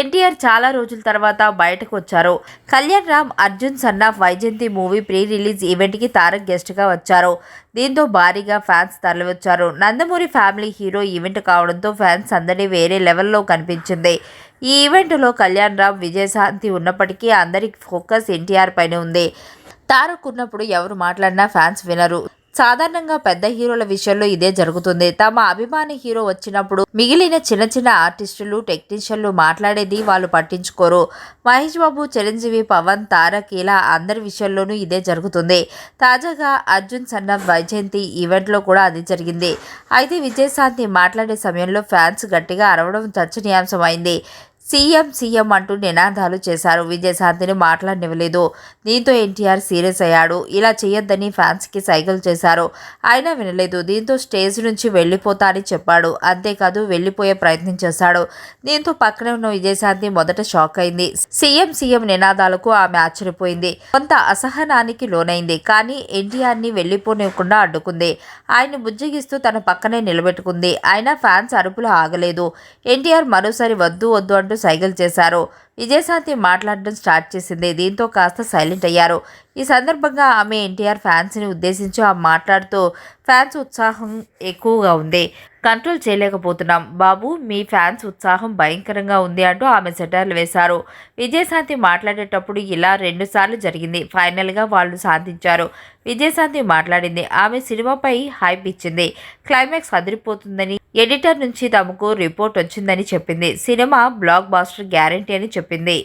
ఎన్టీఆర్ చాలా రోజుల తర్వాత బయటకు వచ్చారు. Kalyan Ram Arjun son of Vyjayanthi movie pre release ఈవెంట్కి తారక్ గెస్ట్గా వచ్చారు. దీంతో భారీగా ఫ్యాన్స్ తరలివచ్చారు. నందమూరి ఫ్యామిలీ హీరో ఈవెంట్ కావడంతో ఫ్యాన్స్ అందరి వేరే లెవెల్లో కనిపించింది. ఈ ఈవెంట్లో కళ్యాణ్ రామ్ విజయశాంతి ఉన్నప్పటికీ అందరి ఫోకస్ ఎన్టీఆర్ పైన ఉంది. తారక్ ఉన్నప్పుడు ఎవరు మాట్లాడినా ఫ్యాన్స్ వినరు. సాధారణంగా పెద్ద హీరోల విషయంలో ఇదే జరుగుతుంది. తమ అభిమాని హీరో వచ్చినప్పుడు మిగిలిన చిన్న చిన్న ఆర్టిస్టులు టెక్నీషియన్లు మాట్లాడేది వాళ్ళు పట్టించుకోరు. మహేష్ బాబు చిరంజీవి పవన్ తారక్ ఇలా అందరి విషయంలోనూ ఇదే జరుగుతుంది. తాజాగా అర్జున్ సన్న వైజయంతి ఈవెంట్లో కూడా అది జరిగింది. అయితే విజయశాంతి మాట్లాడే సమయంలో ఫ్యాన్స్ గట్టిగా అరవడం చర్చనీయాంశమైంది. సీఎం సీఎం అంటూ నినాదాలు చేశారు. విజయశాంతిని మాట్లాడనివ్వలేదు. దీంతో ఎన్టీఆర్ సీరియస్ అయ్యాడు. ఇలా చేయొద్దని ఫ్యాన్స్కి సైకిల్ చేశారు. అయినా వినలేదు. దీంతో స్టేజ్ నుంచి వెళ్ళిపోతా అని చెప్పాడు. అంతేకాదు వెళ్ళిపోయే ప్రయత్నం చేశాడు. దీంతో పక్కనే ఉన్న విజయశాంతి మొదట షాక్ అయింది. సీఎం సీఎం నినాదాలకు ఆమె ఆశ్చర్యపోయింది. కొంత అసహనానికి లోనైంది. కానీ ఎన్టీఆర్ని వెళ్ళిపోనివ్వకుండా అడ్డుకుంది. ఆయన బుజ్జగిస్తూ తన పక్కనే నిలబెట్టుకుంది. అయినా ఫ్యాన్స్ అరుపులు ఆగలేదు. ఎన్టీఆర్ మరోసారి వద్దు వద్దు అంటూ సైగలు చేశారు. విజయశాంతి మాట్లాడడం స్టార్ట్ చేసింది. దీంతో కాస్త సైలెంట్ అయ్యారు. ఈ సందర్భంగా ఆమె ఎన్టీఆర్ ఫ్యాన్స్ని ఉద్దేశించి ఆ మాట్లాడుతూ ఫ్యాన్స్ ఉత్సాహం ఎక్కువగా ఉంది. కంట్రోల్ చేయలేకపోతున్నాం. బాబు మీ ఫ్యాన్స్ ఉత్సాహం భయంకరంగా ఉంది అంటూ ఆమె సెటర్లు వేశారు. విజయశాంతి మాట్లాడేటప్పుడు ఇలా రెండుసార్లు జరిగింది. ఫైనల్గా వాళ్ళు సాధించారు విజయశాంతి మాట్లాడింది. ఆమె సినిమాపై హైప్ ఇచ్చింది. క్లైమాక్స్ అదిరిపోతుందని ఎడిటర్ నుంచి తమకు రిపోర్ట్ వచ్చిందని చెప్పింది. సినిమా బ్లాక్ బాస్టర్ గ్యారంటీ అని చెప్పింది.